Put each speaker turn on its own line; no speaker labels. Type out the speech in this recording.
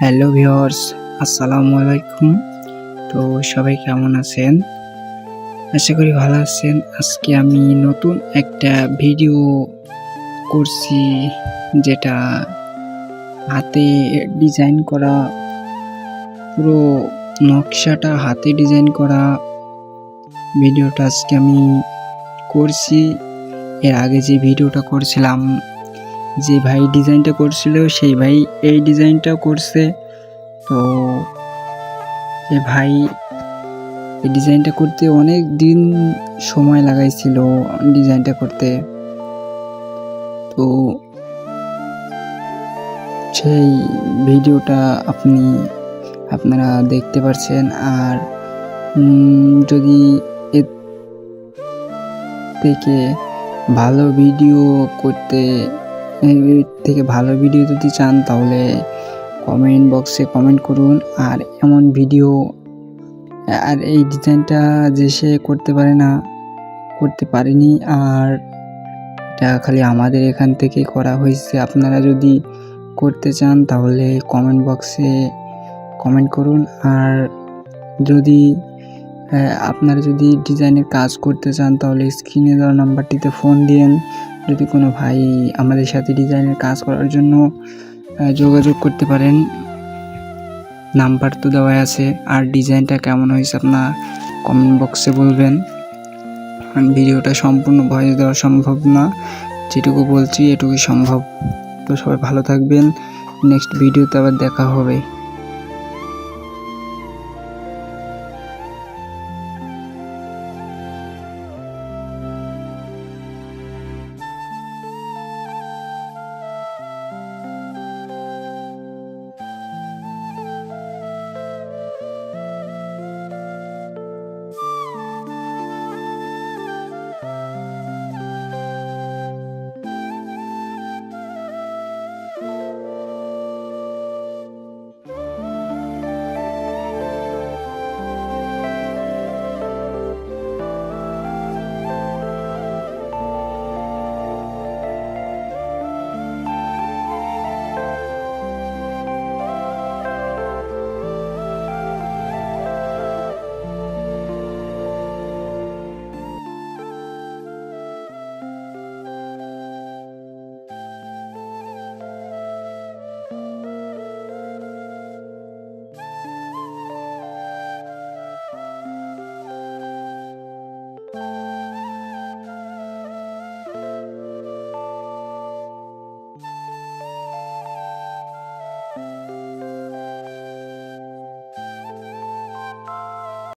Hello viewers আসসালামু আলাইকুম। তো সবাই কেমন আছেন? আশা করি ভালো আছেন। আজকে আমি নতুন একটা ভিডিও করছি, যেটা হাতে ডিজাইন করা, পুরো নকশাটা হাতে ডিজাইন করা ভিডিওটা আজকে আমি করছি। এর আগে যে ভিডিওটা করছিলাম যে ভাই ডিজাইনটা করছিল, সেই ভাই এই ডিজাইনটাও করছে। তো যে ভাই এই ডিজাইনটা করতে অনেক দিন সময় লাগাইছিল ডিজাইনটা করতে। তো সেই ভিডিওটা আপনি, আপনারা দেখতে পারছেন। আর যদি এর থেকে ভালো ভিডিও করতে এর থেকে ভালো ভিডিও যদি চান, তাহলে কমেন্ট বক্সে কমেন্ট করুন। আর এমন ভিডিও আর এই ডিজাইনটা যে সে করতে পারে না, করতে পারেনি, আর এটা খালি আমাদের এখান থেকে করা হয়েছে। আপনারা যদি করতে চান, তাহলে কমেন্ট বক্সে কমেন্ট করুন। আর যদি আপনারা যদি ডিজাইনের কাজ করতে চান, তাহলে স্ক্রিনে দেওয়া নাম্বারটিতে ফোন দিন যদি কোনো ভাই আমাদের সাথে ডিজাইনের কাজ করার জন্য যোগাযোগ করতে পারেন। নাম্বার তো দেওয়া আছে। আর ডিজাইনটা কেমন হয়েছে আপনার কমেন্ট বক্সে বলবেন। ভিডিওটা সম্পূর্ণ ভয়েস দেওয়া সম্ভব না। যেটুকু বলছি, এটুকুই সম্ভব। তো সবাই ভালো থাকবেন। নেক্সট ভিডিওতে আবার দেখা হবে।